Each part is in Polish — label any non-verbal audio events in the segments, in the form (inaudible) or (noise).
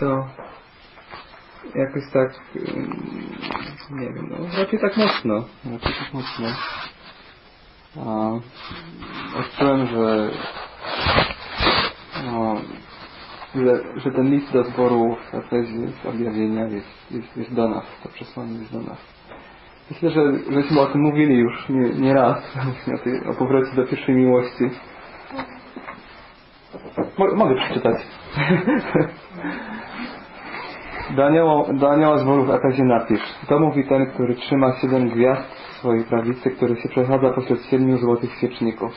to jakoś tak, nie wiem, no, raczej tak mocno, raczej tak mocno. A, odczułem, że, no, że, że ten list do zboru w Efezie z objawienia jest, jest, jest do nas, to przesłanie jest do nas. Myślę, że żeśmy o tym mówili już nie, nie raz, (laughs) o, tej, o powrocie do pierwszej miłości. Mo mogę przeczytać. Do anioła, do anioła napisz. To mówi ten, który trzyma siedem gwiazd w swojej prawicy, który się przechadza pośród siedmiu złotych świeczników.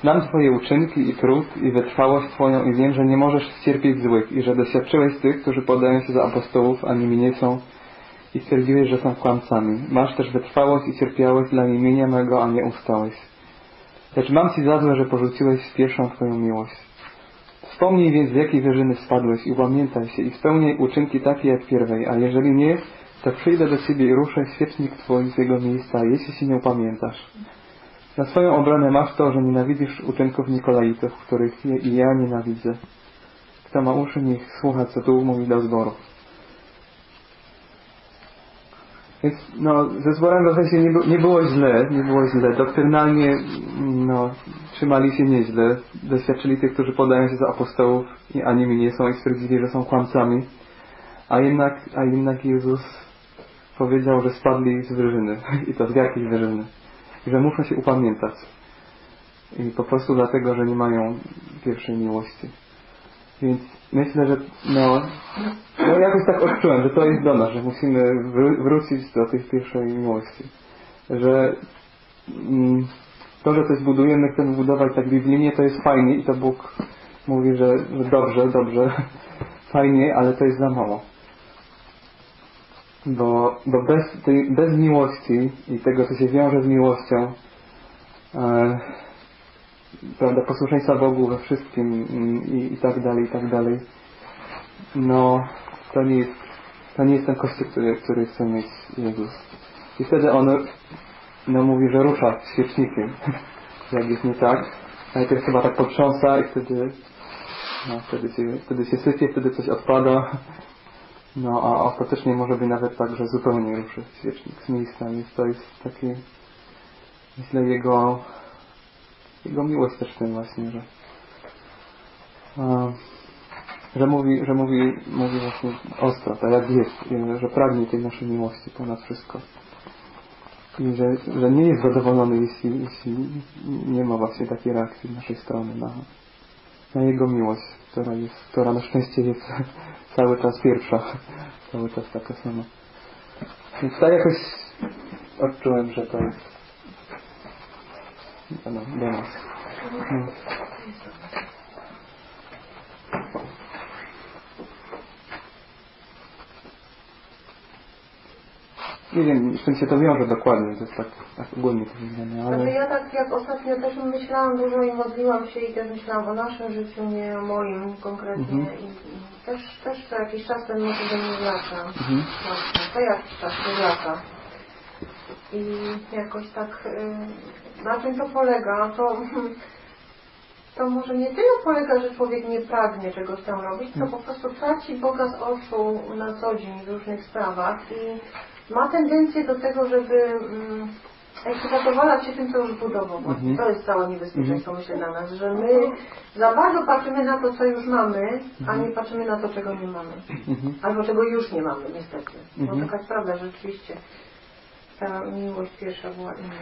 Znam Twoje uczynki i trud i wytrwałość Twoją i wiem, że nie możesz ścierpieć złych i że doświadczyłeś tych, którzy podają się za apostołów, a nimi nie są i stwierdziłeś, że są kłamcami. Masz też wytrwałość i cierpiałeś dla imienia mego, a nie ustałeś. Lecz mam Ci za złe, że porzuciłeś pierwszą Twoją miłość. Wspomnij więc, z jakiej wyżyny spadłeś i upamiętaj się i spełnij uczynki takie jak pierwej, a jeżeli nie, to przyjdę do Ciebie i ruszę świecznik Twój z jego miejsca, jeśli się nie upamiętasz. Na swoją obronę masz to, że nienawidzisz uczynków Nikolaitów, których i ja nienawidzę. Kto ma uszy, niech słucha, co tu mówi do zboru. Więc no, ze zborem w sensie nie, nie było źle, nie było źle. Doktrynalnie no, trzymali się nieźle. Doświadczyli tych, którzy podają się za apostołów, a nimi nie są i stwierdzili, że są kłamcami. A jednak, a jednak Jezus powiedział, że spadli z wyżyny. (laughs) I to z jakiej wyżyny? I że muszą się upamiętać. I po prostu dlatego, że nie mają pierwszej miłości. Więc myślę, że no, no jakoś tak odczułem, że to jest do nas, że musimy wró wrócić do tej pierwszej miłości. Że mm, to, że coś budujemy, chcemy budować tak biblijnie, to jest fajnie i to Bóg mówi, że, że dobrze, dobrze, (laughs) fajnie, ale to jest za mało. Bo, bo bez, tej, bez miłości i tego, co się wiąże z miłością, e, prawda, posłuszeństwa Bogu we wszystkim i, i tak dalej, i tak dalej. No, to nie jest, to nie jest ten kościół, który, który chce mieć Jezus. I wtedy on no, mówi, że rusza świecznikiem. (laughs) Jak jest nie tak. Najpierw chyba tak potrząsa i wtedy no, wtedy się, wtedy się sypie, wtedy coś odpada. No, a ostatecznie może być nawet tak, że zupełnie ruszy świecznik z miejsca. Więc to jest takie, myślę, jego jego miłość też w tym właśnie, że a, że mówi, że mówi, mówi właśnie ostro, tak jak jest, że pragnie tej naszej miłości ponad wszystko. I że, że nie jest zadowolony, jeśli, jeśli nie ma właśnie takiej reakcji z naszej strony na, na Jego miłość, która jest, która na szczęście jest (laughs) cały czas pierwsza, (laughs) cały czas taka sama. Więc tak jakoś odczułem, że to jest do, do nas. No. Nie wiem, z czym się to wiąże dokładnie, to jest tak, tak ogólnie powiedziane, ale... Znaczy ja tak jak ostatnio też myślałam dużo i modliłam się i też myślałam o naszym życiu, nie o moim konkretnie Mhm. i, i też, też co jakiś czas ten może do mnie wraca. Mhm. Właśnie, co jakiś czas to wraca. I jakoś tak y, na czym to polega, to (laughs) to może nie tyle polega, że człowiek nie pragnie czegoś tam robić, to po prostu traci Boga z oczu na co dzień w różnych sprawach i ma tendencję do tego, żeby mm, jakby zadowalać się tym, co już budował. Mhm. To jest całe niebezpieczeństwo, myślę, dla nas, że my za bardzo patrzymy na to, co już mamy, a nie patrzymy na to, czego nie mamy. Mhm. Albo czego już nie mamy, niestety. Bo Mhm. taka jest prawda, że rzeczywiście ta miłość pierwsza była inna.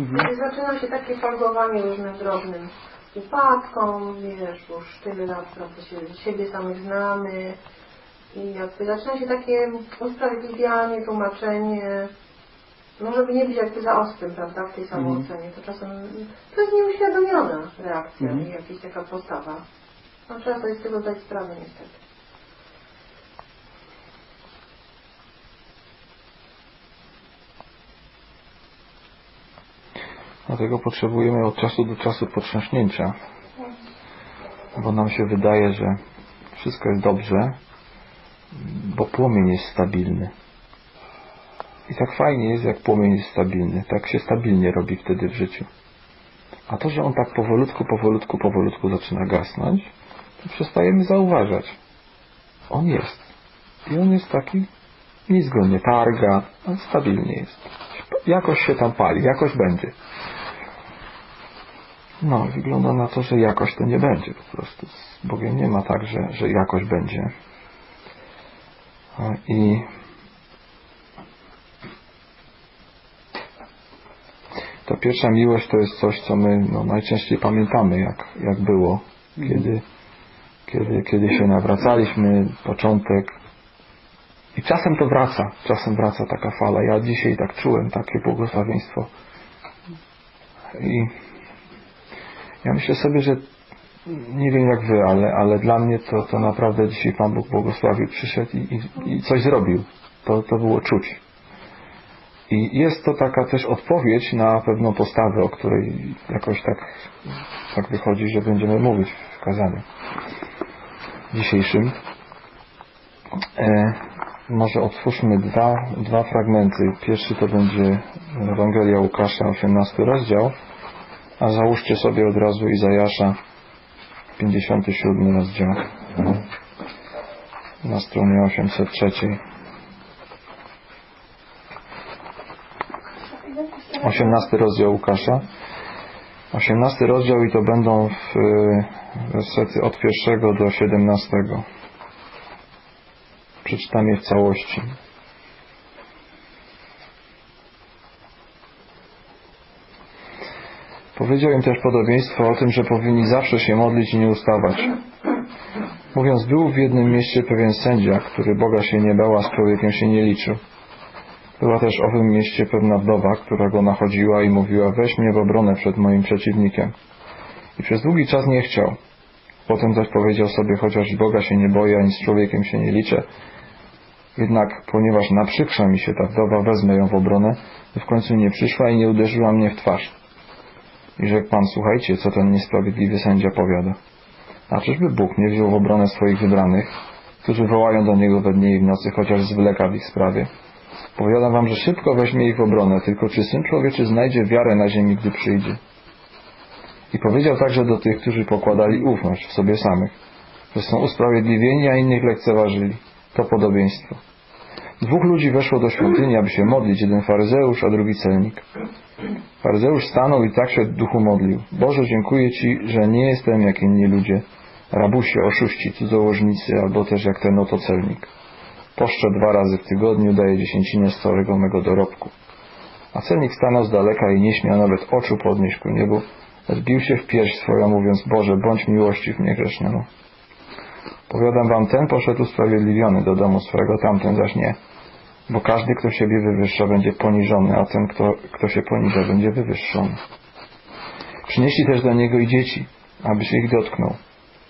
Mhm. Zaczyna się takie falgowanie różnym drobnym upadkom, wiesz, już tyle lat prawda, się, siebie samych znamy i jakby zaczyna się takie usprawiedliwianie, tłumaczenie, no żeby nie być jakby za ostrym, prawda, w tej samoocenie, to czasem to jest nieuświadomiona reakcja Mhm. i jakaś taka postawa. No trzeba sobie z tego zdać sprawę niestety. Dlatego potrzebujemy od czasu do czasu potrząśnięcia. Bo nam się wydaje, że wszystko jest dobrze, bo płomień jest stabilny. I tak fajnie jest, jak płomień jest stabilny. Tak się stabilnie robi wtedy w życiu. A to, że on tak powolutku, powolutku, powolutku zaczyna gasnąć, to przestajemy zauważać. On jest. I on jest taki, nic go nie targa, on stabilnie jest. Jakoś się tam pali, jakoś będzie. No, wygląda na to, że jakoś to nie będzie po prostu. Z Bogiem nie ma tak, że, że jakoś będzie. I ta pierwsza miłość to jest coś, co my no, najczęściej pamiętamy, jak, jak było, kiedy, kiedy, kiedy się nawracaliśmy, początek. I czasem to wraca, czasem wraca taka fala. Ja dzisiaj tak czułem takie błogosławieństwo. I ja myślę sobie, że nie wiem jak wy, ale, ale dla mnie to, to naprawdę dzisiaj Pan Bóg błogosławił, przyszedł i, i, i coś zrobił. To, to było czuć. I jest to taka też odpowiedź na pewną postawę, o której jakoś tak, tak wychodzi, że będziemy mówić w kazaniu dzisiejszym. E, może otwórzmy dwa, dwa fragmenty. Pierwszy to będzie Ewangelia Łukasza, 18 rozdział, a załóżcie sobie od razu Izajasza, 57 rozdział, na stronie 803. 18 rozdział Łukasza. 18 rozdział i to będą w wersety od pierwszego do 17. Przeczytam je w całości. Powiedział im też podobieństwo o tym, że powinni zawsze się modlić i nie ustawać. Mówiąc, był w jednym mieście pewien sędzia, który Boga się nie bał, a z człowiekiem się nie liczył. Była też w owym mieście pewna wdowa, która go nachodziła i mówiła, weź mnie w obronę przed moim przeciwnikiem. I przez długi czas nie chciał. Potem zaś powiedział sobie, chociaż Boga się nie boję, ani z człowiekiem się nie liczę, jednak ponieważ naprzykrza mi się ta wdowa, wezmę ją w obronę, w końcu nie przyszła i nie uderzyła mnie w twarz. I rzekł Pan, słuchajcie, co ten niesprawiedliwy sędzia powiada. A czyżby Bóg nie wziął w obronę swoich wybranych, którzy wołają do Niego we dnie i w nocy, chociaż zwleka w ich sprawie? Powiadam wam, że szybko weźmie ich w obronę, tylko czy Syn Człowieczy znajdzie wiarę na ziemi, gdy przyjdzie? I powiedział także do tych, którzy pokładali ufność w sobie samych, że są usprawiedliwieni, a innych lekceważyli. To podobieństwo. Dwóch ludzi weszło do świątyni, aby się modlić, jeden faryzeusz, a drugi celnik. Faryzeusz stanął i tak się w duchu modlił. Boże, dziękuję Ci, że nie jestem jak inni ludzie, rabusie, oszuści, cudzołożnicy, albo też jak ten oto celnik. Poszczę dwa razy w tygodniu, daję dziesięcinę z całego mego dorobku. A celnik stanął z daleka i nie śmiał nawet oczu podnieść ku niebu, lecz bił się w pierś swoją, mówiąc, Boże, bądź miłościw mnie grzesznemu. Powiadam wam, ten poszedł usprawiedliwiony do domu swego, tamten zaś nie. Bo każdy, kto siebie wywyższa, będzie poniżony, a ten, kto, kto się poniża, będzie wywyższony. Przynieśli też do niego i dzieci, aby się ich dotknął,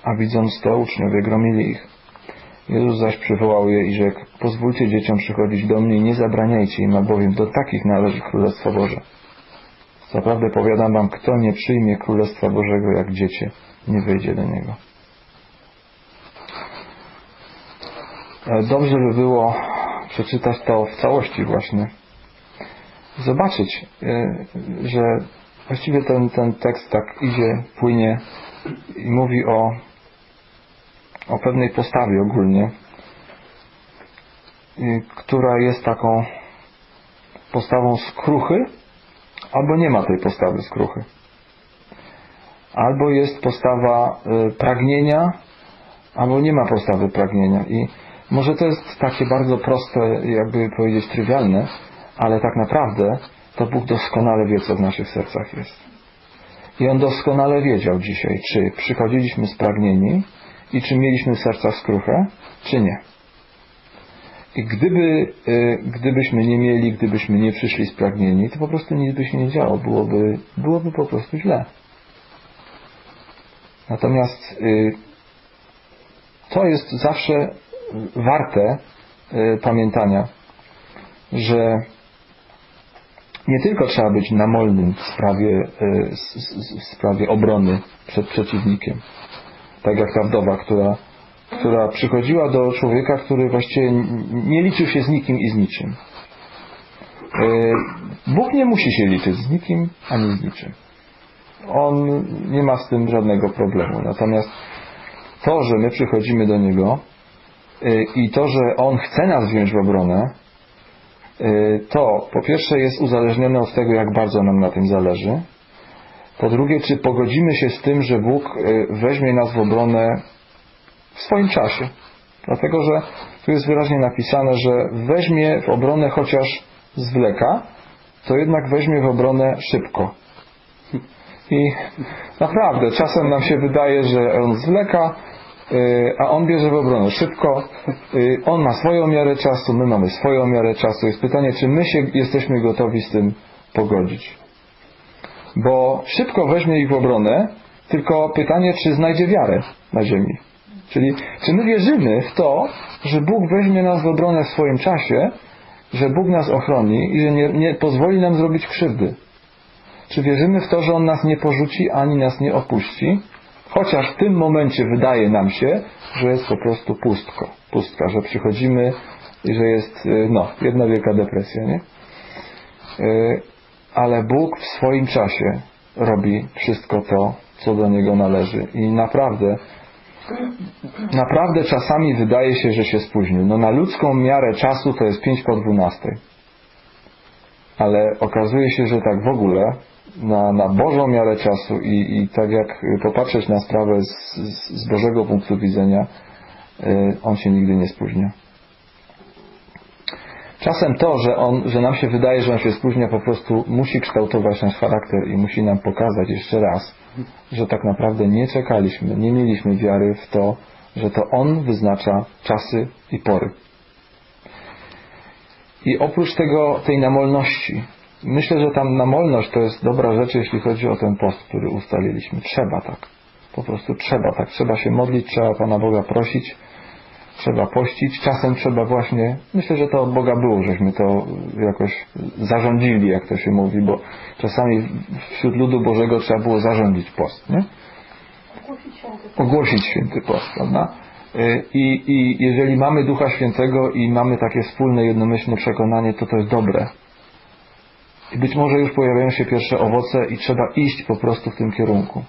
a widząc to, uczniowie gromili ich. Jezus zaś przywołał je i rzekł, pozwólcie dzieciom przychodzić do mnie i nie zabraniajcie im, albowiem do takich należy Królestwo Boże. Zaprawdę powiadam wam, kto nie przyjmie Królestwa Bożego jak dziecię, nie wejdzie do niego. Dobrze by było przeczytać to w całości właśnie. Zobaczyć, e, że właściwie ten, ten tekst tak idzie, płynie i mówi o o pewnej postawie ogólnie, która jest taką postawą skruchy, albo nie ma tej postawy skruchy. Albo jest postawa y, pragnienia, albo nie ma postawy pragnienia. I może to jest takie bardzo proste, jakby powiedzieć trywialne, ale tak naprawdę to Bóg doskonale wie, co w naszych sercach jest. I On doskonale wiedział dzisiaj, czy przychodziliśmy spragnieni, i czy mieliśmy serca skruche, czy nie. I gdyby, y, gdybyśmy nie mieli, gdybyśmy nie przyszli spragnieni, to po prostu nic by się nie działo. Byłoby, byłoby po prostu źle. Natomiast y, to jest zawsze warte y, pamiętania, że nie tylko trzeba być namolnym w sprawie, w sprawie obrony przed przeciwnikiem, tak jak ta wdowa, która, która przychodziła do człowieka, który właściwie nie liczył się z nikim i z niczym. Bóg nie musi się liczyć z nikim ani z niczym. On nie ma z tym żadnego problemu. Natomiast to, że my przychodzimy do Niego y, i to, że On chce nas wziąć w obronę, y, to po pierwsze jest uzależnione od tego, jak bardzo nam na tym zależy. Po drugie, czy pogodzimy się z tym, że Bóg y, weźmie nas w obronę w swoim czasie. Dlatego, że tu jest wyraźnie napisane, że weźmie w obronę chociaż zwleka, to jednak weźmie w obronę szybko. I naprawdę, czasem nam się wydaje, że on zwleka, y, a on bierze w obronę szybko. Y, On ma swoją miarę czasu, my mamy swoją miarę czasu. Jest pytanie, czy my się jesteśmy gotowi z tym pogodzić. Bo szybko weźmie ich w obronę, tylko pytanie, czy znajdzie wiarę na ziemi. Czyli czy my wierzymy w to, że Bóg weźmie nas w obronę w swoim czasie, że Bóg nas ochroni i że nie, nie pozwoli nam zrobić krzywdy. Czy wierzymy w to, że On nas nie porzuci ani nas nie opuści, chociaż w tym momencie wydaje nam się, że jest po prostu pustko, pustka, że przychodzimy i że jest y, no, jedna wielka depresja, nie? Y, Ale Bóg w swoim czasie robi wszystko to, co do Niego należy. I naprawdę, naprawdę czasami wydaje się, że się spóźnił. No na ludzką miarę czasu to jest 5 po 12. Ale okazuje się, że tak w ogóle na, na Bożą miarę czasu i, i tak jak popatrzeć na sprawę z, z, Bożego punktu widzenia, y, on się nigdy nie spóźnia. Czasem to, że, on, że nam się wydaje, że on się spóźnia, po prostu musi kształtować nasz charakter i musi nam pokazać jeszcze raz, że tak naprawdę nie czekaliśmy, nie mieliśmy wiary w to, że to on wyznacza czasy i pory. I oprócz tego, tej namolności, myślę, że tam namolność to jest dobra rzecz, jeśli chodzi o ten post, który ustaliliśmy. Trzeba tak. Po prostu trzeba tak. Trzeba się modlić, trzeba Pana Boga prosić, trzeba pościć. Czasem trzeba właśnie, myślę, że to od Boga było, żeśmy to jakoś zarządzili, jak to się mówi, bo czasami wśród ludu Bożego trzeba było zarządzić post, nie? Ogłosić święty. ogłosić święty post, prawda? Y, I, I jeżeli mamy Ducha Świętego i mamy takie wspólne, jednomyślne przekonanie, to to jest dobre. I być może już pojawiają się pierwsze owoce i trzeba iść po prostu w tym kierunku.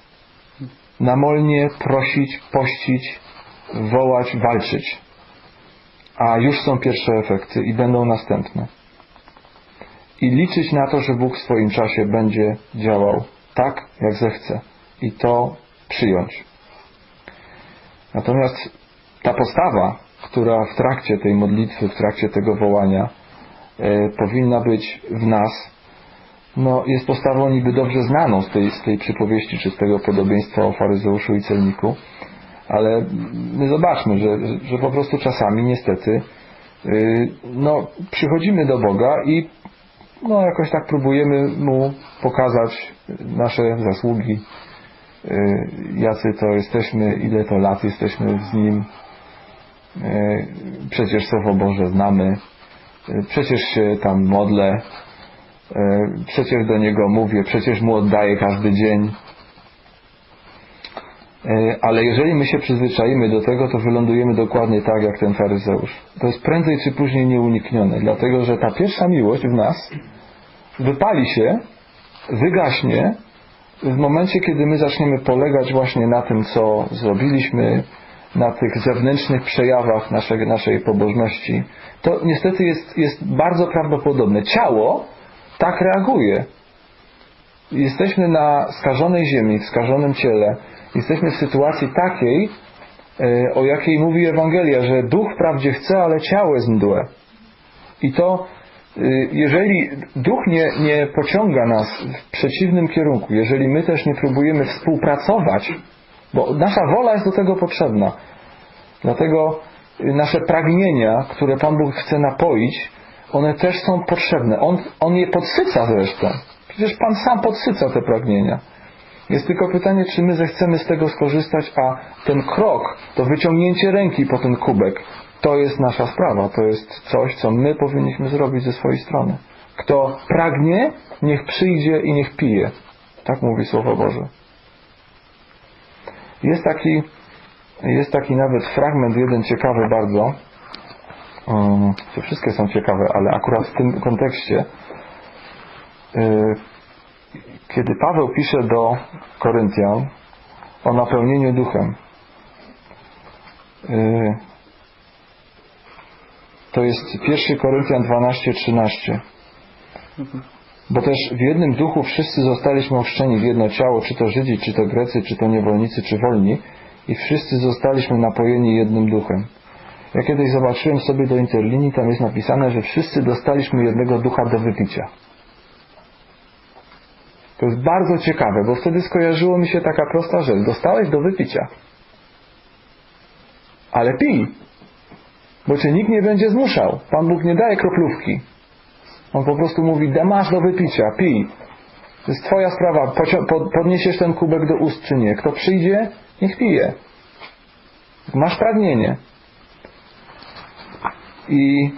Namolnie prosić, pościć, wołać, walczyć. A już są pierwsze efekty i będą następne. I liczyć na to, że Bóg w swoim czasie będzie działał tak, jak zechce. I to przyjąć. Natomiast ta postawa, która w trakcie tej modlitwy, w trakcie tego wołania e, powinna być w nas, no, jest postawą niby dobrze znaną z tej, z tej przypowieści, czy z tego podobieństwa o faryzeuszu i celniku, ale my zobaczmy, że, że po prostu czasami niestety yy, no, przychodzimy do Boga i no, jakoś tak próbujemy Mu pokazać nasze zasługi, yy, jacy to jesteśmy, ile to lat jesteśmy z Nim. Yy, Przecież Słowo Boże znamy, yy, przecież się tam modlę, przecież do Niego mówię, przecież Mu oddaję każdy dzień. Yy, Ale jeżeli my się przyzwyczaimy do tego, to wylądujemy dokładnie tak jak ten faryzeusz. To jest prędzej czy później nieuniknione, dlatego że ta pierwsza miłość w nas wypali się, wygaśnie w momencie, kiedy my zaczniemy polegać właśnie na tym, co zrobiliśmy, na tych zewnętrznych przejawach naszej, naszej pobożności, to niestety jest, jest bardzo prawdopodobne. Ciało tak reaguje. Jesteśmy na skażonej ziemi, w skażonym ciele. Jesteśmy w sytuacji takiej, e, o jakiej mówi Ewangelia, że duch wprawdzie chce, ale ciało jest mdłe. I to, y, jeżeli duch nie, nie pociąga nas w przeciwnym kierunku, jeżeli my też nie próbujemy współpracować, bo nasza wola jest do tego potrzebna. Dlatego y, nasze pragnienia, które Pan Bóg chce napoić, one też są potrzebne. On, on je podsyca zresztą. Przecież Pan sam podsyca te pragnienia. Jest tylko pytanie, czy my zechcemy z tego skorzystać, a ten krok, to wyciągnięcie ręki po ten kubek, to jest nasza sprawa. To jest coś, co my powinniśmy zrobić ze swojej strony. Kto pragnie, niech przyjdzie i niech pije. Tak mówi Słowo Boże. Jest taki, jest taki nawet fragment, jeden ciekawy bardzo. Um, wszystkie są ciekawe, ale akurat w tym kontekście, y, kiedy Paweł pisze do Koryntian o napełnieniu duchem, y, to jest 1 Koryntian 12:13. Mhm. Bo też w jednym duchu wszyscy zostaliśmy ochrzczeni w jedno ciało, czy to Żydzi, czy to Grecy, czy to niewolnicy, czy wolni, i wszyscy zostaliśmy napojeni jednym duchem. Ja kiedyś zobaczyłem sobie do interlinii, tam jest napisane, że wszyscy dostaliśmy jednego ducha do wypicia. To jest bardzo ciekawe, bo wtedy skojarzyło mi się taka prosta rzecz. Dostałeś do wypicia. Ale pij. Bo cię nikt nie będzie zmuszał. Pan Bóg nie daje kroplówki. On po prostu mówi, masz do wypicia, pij. To jest twoja sprawa. Podniesiesz ten kubek do ust czy nie. Kto przyjdzie, niech pije. Masz pragnienie. I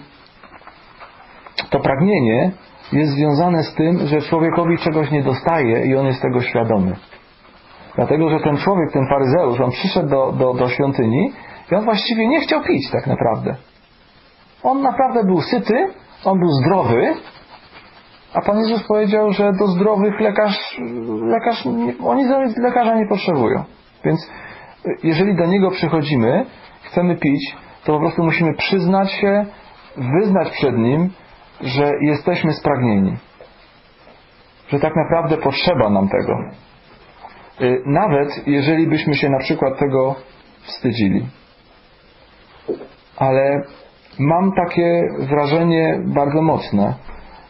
to pragnienie jest związane z tym, że człowiekowi czegoś nie dostaje i on jest tego świadomy. Dlatego, że ten człowiek, ten faryzeusz, on przyszedł do, do, do świątyni i on właściwie nie chciał pić tak naprawdę. On naprawdę był syty, on był zdrowy, a Pan Jezus powiedział, że do zdrowych lekarz, lekarz oni lekarza nie potrzebują. Więc y, jeżeli do Niego przychodzimy, chcemy pić, to po prostu musimy przyznać się, wyznać przed Nim, że jesteśmy spragnieni. Że tak naprawdę potrzeba nam tego. Y, Nawet jeżeli byśmy się na przykład tego wstydzili. Ale mam takie wrażenie bardzo mocne,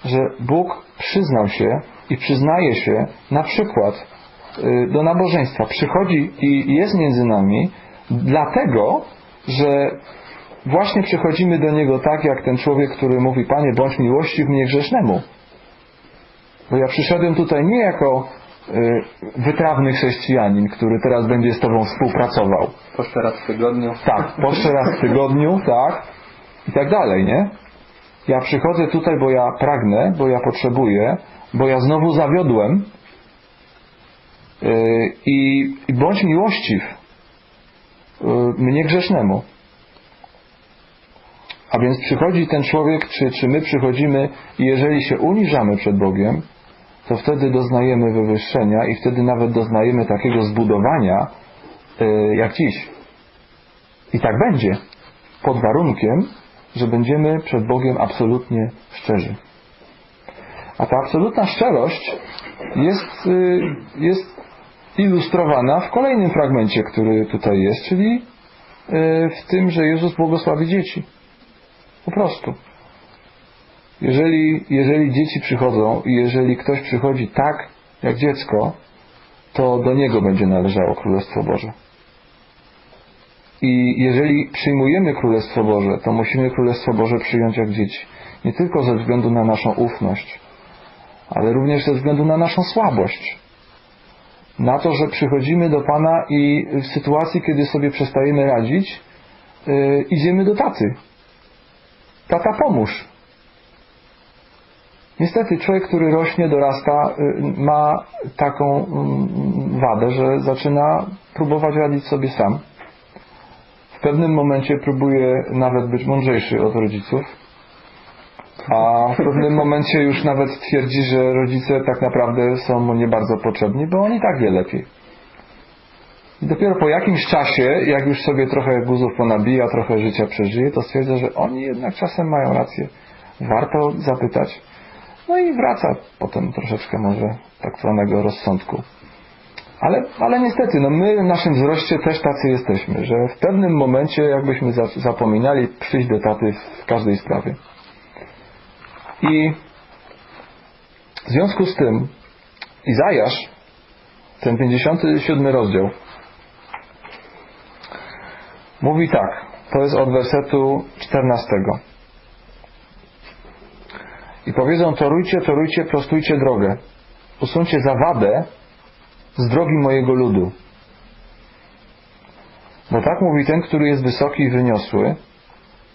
że Bóg przyznał się i przyznaje się na przykład y, do nabożeństwa. Przychodzi i jest między nami dlatego, że właśnie przychodzimy do Niego tak, jak ten człowiek, który mówi, Panie, bądź miłości w mnie grzesznemu. Bo ja przyszedłem tutaj nie jako y, wytrawny chrześcijanin, który teraz będzie z Tobą współpracował. Poszczę raz w tygodniu. Tak, poszczę raz w tygodniu, tak, i tak dalej, nie? Ja przychodzę tutaj, bo ja pragnę, bo ja potrzebuję, bo ja znowu zawiodłem yy, i, i bądź miłościw yy, mnie grzesznemu. A więc przychodzi ten człowiek, czy, czy my przychodzimy i jeżeli się uniżamy przed Bogiem, to wtedy doznajemy wywyższenia i wtedy nawet doznajemy takiego zbudowania yy, jak dziś. I tak będzie. Pod warunkiem, że będziemy przed Bogiem absolutnie szczerzy. A ta absolutna szczerość jest, y, jest ilustrowana w kolejnym fragmencie, który tutaj jest, czyli y, w tym, że Jezus błogosławi dzieci. Po prostu. Jeżeli, jeżeli dzieci przychodzą i jeżeli ktoś przychodzi tak jak dziecko, to do niego będzie należało Królestwo Boże. I jeżeli przyjmujemy Królestwo Boże, to musimy Królestwo Boże przyjąć jak dzieci. Nie tylko ze względu na naszą ufność, ale również ze względu na naszą słabość. Na to, że przychodzimy do Pana i w sytuacji, kiedy sobie przestajemy radzić, yy, idziemy do taty. Tata pomóż. Niestety człowiek, który rośnie, dorasta, yy, ma taką yy, wadę, że zaczyna próbować radzić sobie sam w pewnym momencie próbuje nawet być mądrzejszy od rodziców, a w pewnym momencie już nawet twierdzi, że rodzice tak naprawdę są mu nie bardzo potrzebni, bo on i tak wie lepiej. I dopiero po jakimś czasie, jak już sobie trochę guzów ponabija, trochę życia przeżyje, to stwierdza, że oni jednak czasem mają rację. Warto zapytać. No i wraca potem troszeczkę może tak zwanego rozsądku. Ale, ale niestety, no my w naszym wzroście też tacy jesteśmy, że w pewnym momencie jakbyśmy za- zapominali przyjść do taty w każdej sprawie. I w związku z tym Izajasz, ten 57 rozdział, mówi tak, to jest od wersetu 14. I powiedzą, torujcie, torujcie, prostujcie drogę, usuńcie zawadę z drogi mojego ludu. Bo tak mówi ten, który jest wysoki i wyniosły,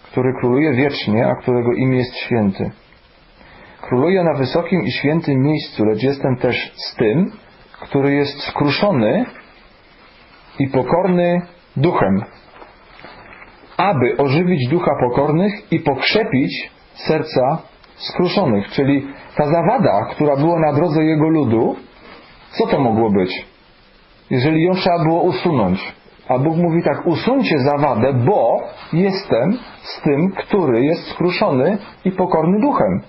który króluje wiecznie, a którego imię jest święty. Króluję na wysokim i świętym miejscu, lecz jestem też z tym, który jest skruszony i pokorny duchem, aby ożywić ducha pokornych i pokrzepić serca skruszonych. Czyli ta zawada, która była na drodze jego ludu, co to mogło być? Jeżeli ją trzeba było usunąć. A Bóg mówi tak, usuńcie zawadę, bo jestem z tym, który jest skruszony i pokorny duchem.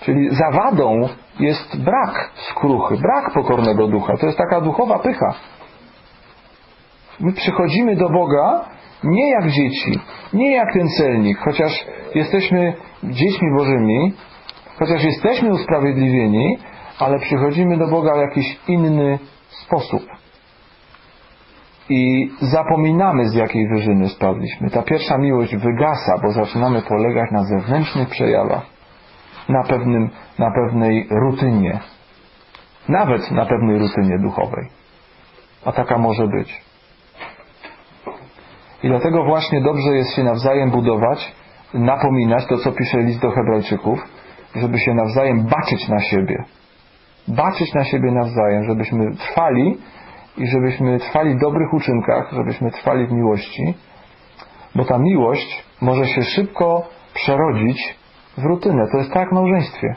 Czyli zawadą jest brak skruchy, brak pokornego ducha. To jest taka duchowa pycha. My przychodzimy do Boga nie jak dzieci, nie jak ten celnik, chociaż jesteśmy dziećmi Bożymi, chociaż jesteśmy usprawiedliwieni, ale przychodzimy do Boga w jakiś inny sposób. I zapominamy, z jakiej wyżyny spadliśmy. Ta pierwsza miłość wygasa, bo zaczynamy polegać na zewnętrznych przejawach, na, pewnym, na pewnej rutynie, nawet na pewnej rutynie duchowej. A taka może być. I dlatego właśnie dobrze jest się nawzajem budować, napominać to, co pisze list do Hebrajczyków, żeby się nawzajem baczyć na siebie. Baczyć na siebie nawzajem, żebyśmy trwali i żebyśmy trwali w dobrych uczynkach, żebyśmy trwali w miłości, bo ta miłość może się szybko przerodzić w rutynę. To jest tak w małżeństwie.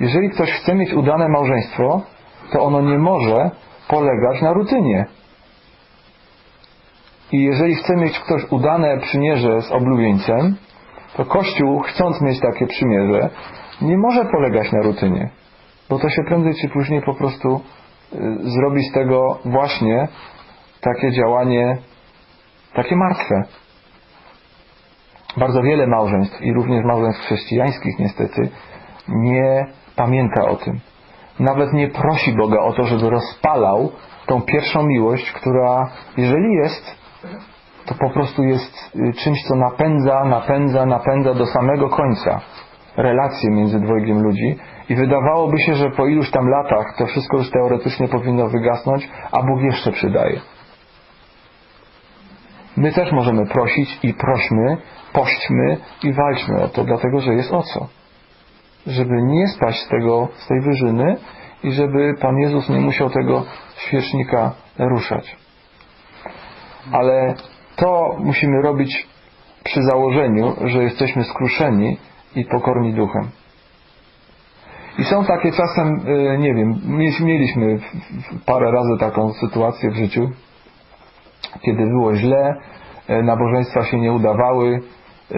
Jeżeli ktoś chce mieć udane małżeństwo, to ono nie może polegać na rutynie. I jeżeli chce mieć ktoś udane przymierze z oblubieńcem, to Kościół, chcąc mieć takie przymierze, nie może polegać na rutynie. Bo to się prędzej czy później po prostu y, zrobi z tego właśnie takie działanie, takie martwe. Bardzo wiele małżeństw i również małżeństw chrześcijańskich niestety nie pamięta o tym. Nawet nie prosi Boga o to, żeby rozpalał tą pierwszą miłość, która jeżeli jest, to po prostu jest y, czymś, co napędza, napędza, napędza do samego końca relacje między dwojgiem ludzi i wydawałoby się, że po iluś tam latach to wszystko już teoretycznie powinno wygasnąć, a Bóg jeszcze przydaje. My też możemy prosić i prośmy, pośćmy i walczmy o to, dlatego że jest o co. Żeby nie spaść z tego, z tej wyżyny i żeby Pan Jezus nie musiał tego świecznika ruszać. Ale to musimy robić przy założeniu, że jesteśmy skruszeni i pokorni duchem. I są takie czasem, y, nie wiem, mieliśmy parę razy taką sytuację w życiu, kiedy było źle, y, nabożeństwa się nie udawały, y,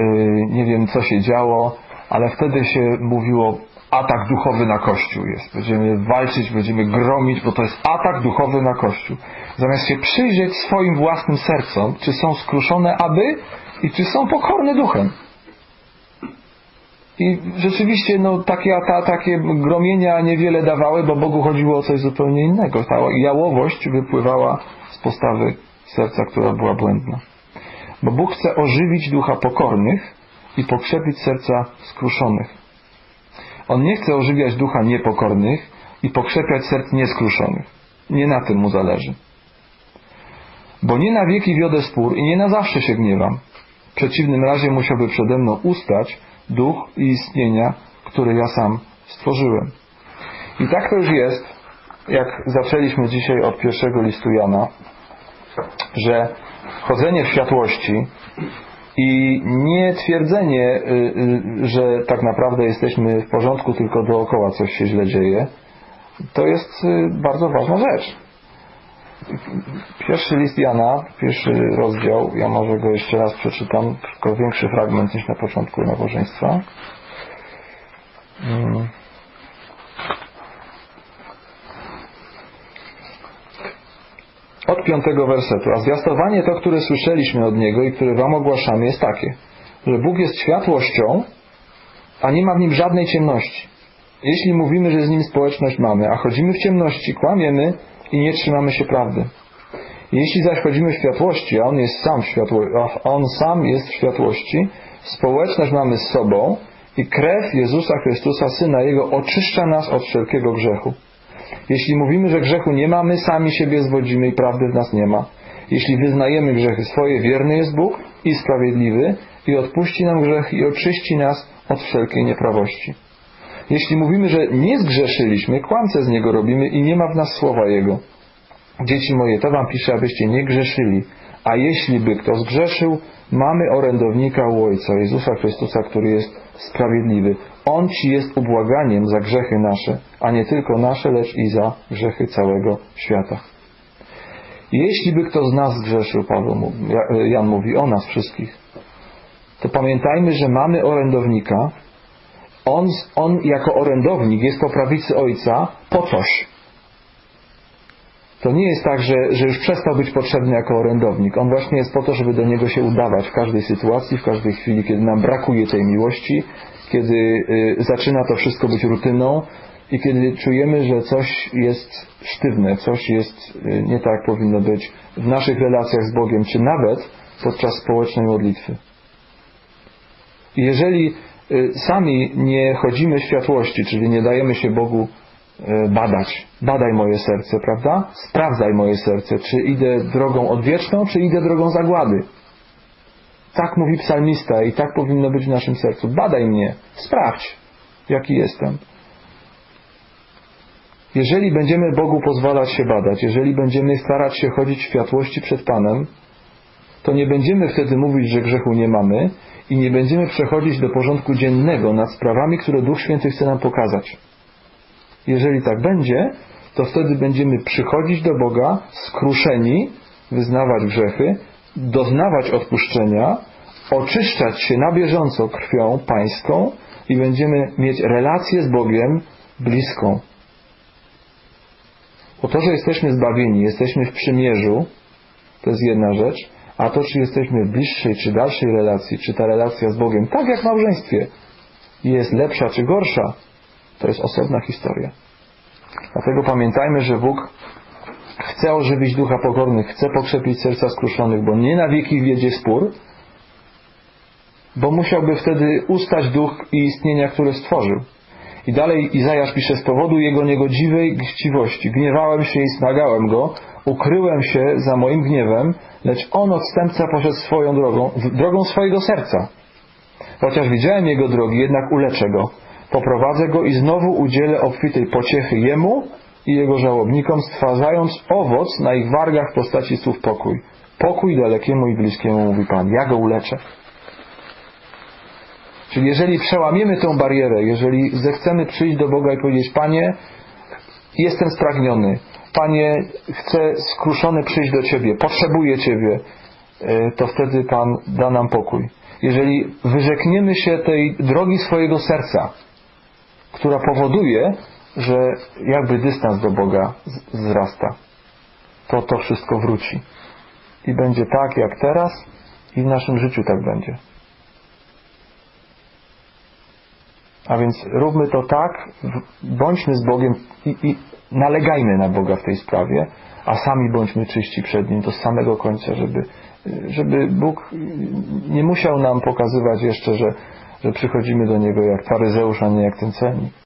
nie wiem co się działo, ale wtedy się mówiło, atak duchowy na Kościół jest. Będziemy walczyć, będziemy gromić, bo to jest atak duchowy na Kościół. Zamiast się przyjrzeć swoim własnym sercom, czy są skruszone aby i czy są pokorne duchem. I rzeczywiście no, takie, ta, takie gromienia niewiele dawały, bo Bogu chodziło o coś zupełnie innego. Ta jałowość wypływała z postawy serca, która była błędna. Bo Bóg chce ożywić ducha pokornych i pokrzepić serca skruszonych. On nie chce ożywiać ducha niepokornych i pokrzepiać serc nieskruszonych. Nie na tym mu zależy. Bo nie na wieki wiodę spór i nie na zawsze się gniewam. W przeciwnym razie musiałby przede mną ustać duch i istnienia, który ja sam stworzyłem. I tak to już jest, jak zaczęliśmy dzisiaj od pierwszego listu Jana, że chodzenie w światłości i nie twierdzenie, y, y, że tak naprawdę jesteśmy w porządku, tylko dookoła coś się źle dzieje, to jest y, bardzo ważna rzecz. Pierwszy list Jana, pierwszy rozdział, ja może go jeszcze raz przeczytam, tylko większy fragment niż na początku nabożeństwa. Mm. Od piątego wersetu. A zwiastowanie to, które słyszeliśmy od Niego i które Wam ogłaszamy jest takie, że Bóg jest światłością, a nie ma w Nim żadnej ciemności. Jeśli mówimy, że z Nim społeczność mamy, a chodzimy w ciemności, kłamiemy i nie trzymamy się prawdy. Jeśli zaś chodzimy w światłości, a On jest sam w światło, a On sam jest w światłości, społeczność mamy z sobą i krew Jezusa Chrystusa, Syna Jego, oczyszcza nas od wszelkiego grzechu. Jeśli mówimy, że grzechu nie mamy, sami siebie zwodzimy i prawdy w nas nie ma. Jeśli wyznajemy grzechy swoje, wierny jest Bóg i sprawiedliwy i odpuści nam grzech i oczyści nas od wszelkiej nieprawości. Jeśli mówimy, że nie zgrzeszyliśmy, kłamce z Niego robimy i nie ma w nas słowa Jego. Dzieci moje, to wam piszę, abyście nie grzeszyli. A jeśli by kto zgrzeszył, mamy orędownika u Ojca, Jezusa Chrystusa, który jest sprawiedliwy. On Ci jest ubłaganiem za grzechy nasze, a nie tylko nasze, lecz i za grzechy całego świata. Jeśli by kto z nas zgrzeszył, Paweł mówi, Ja- Jan mówi o nas wszystkich, to pamiętajmy, że mamy orędownika. On, on jako orędownik jest po prawicy Ojca po coś. To nie jest tak, że, że już przestał być potrzebny jako orędownik. On właśnie jest po to, żeby do niego się udawać w każdej sytuacji, w każdej chwili, kiedy nam brakuje tej miłości, kiedy y, zaczyna to wszystko być rutyną i kiedy czujemy, że coś jest sztywne, coś jest y, nie tak powinno być w naszych relacjach z Bogiem, czy nawet podczas społecznej modlitwy. Jeżeli y, sami nie chodzimy światłości, czyli nie dajemy się Bogu badać, badaj moje serce, prawda? Sprawdzaj moje serce, czy idę drogą odwieczną, czy idę drogą zagłady. Tak mówi psalmista i tak powinno być w naszym sercu. Badaj mnie, sprawdź, jaki jestem. Jeżeli będziemy Bogu pozwalać się badać, jeżeli będziemy starać się chodzić w światłości przed Panem, to nie będziemy wtedy mówić, że grzechu nie mamy i nie będziemy przechodzić do porządku dziennego nad sprawami, które Duch Święty chce nam pokazać. Jeżeli tak będzie, to wtedy będziemy przychodzić do Boga skruszeni, wyznawać grzechy, doznawać odpuszczenia, oczyszczać się na bieżąco krwią pańską i będziemy mieć relację z Bogiem bliską. Bo to, że jesteśmy zbawieni, jesteśmy w przymierzu, to jest jedna rzecz, a to, czy jesteśmy w bliższej czy dalszej relacji, czy ta relacja z Bogiem, tak jak w małżeństwie, jest lepsza czy gorsza, to jest osobna historia. Dlatego pamiętajmy, że Bóg chce ożywić ducha pokornych, chce pokrzepić serca skruszonych, bo nie na wieki wiedzie spór, bo musiałby wtedy ustać duch i istnienia, które stworzył. I dalej Izajasz pisze, z powodu jego niegodziwej chciwości gniewałem się i smagałem go, ukryłem się za moim gniewem, lecz on odstępca poszedł swoją drogą, drogą swojego serca. Chociaż widziałem jego drogi, jednak uleczę go. Poprowadzę go i znowu udzielę obfitej pociechy jemu i jego żałobnikom, stwarzając owoc na ich wargach w postaci słów pokój. Pokój dalekiemu i bliskiemu, mówi Pan. Ja go uleczę. Czyli jeżeli przełamiemy tę barierę, jeżeli zechcemy przyjść do Boga i powiedzieć, Panie, jestem spragniony, Panie, chcę skruszony przyjść do Ciebie, potrzebuję Ciebie, e, to wtedy Pan da nam pokój. Jeżeli wyrzekniemy się tej drogi swojego serca, która powoduje, że jakby dystans do Boga wzrasta, to to wszystko wróci. I będzie tak jak teraz i w naszym życiu tak będzie. A więc róbmy to tak, bądźmy z Bogiem i, i nalegajmy na Boga w tej sprawie, a sami bądźmy czyści przed Nim do samego końca, żeby, żeby Bóg nie musiał nam pokazywać jeszcze, że, że przychodzimy do Niego jak faryzeusz, a nie jak ten celnik.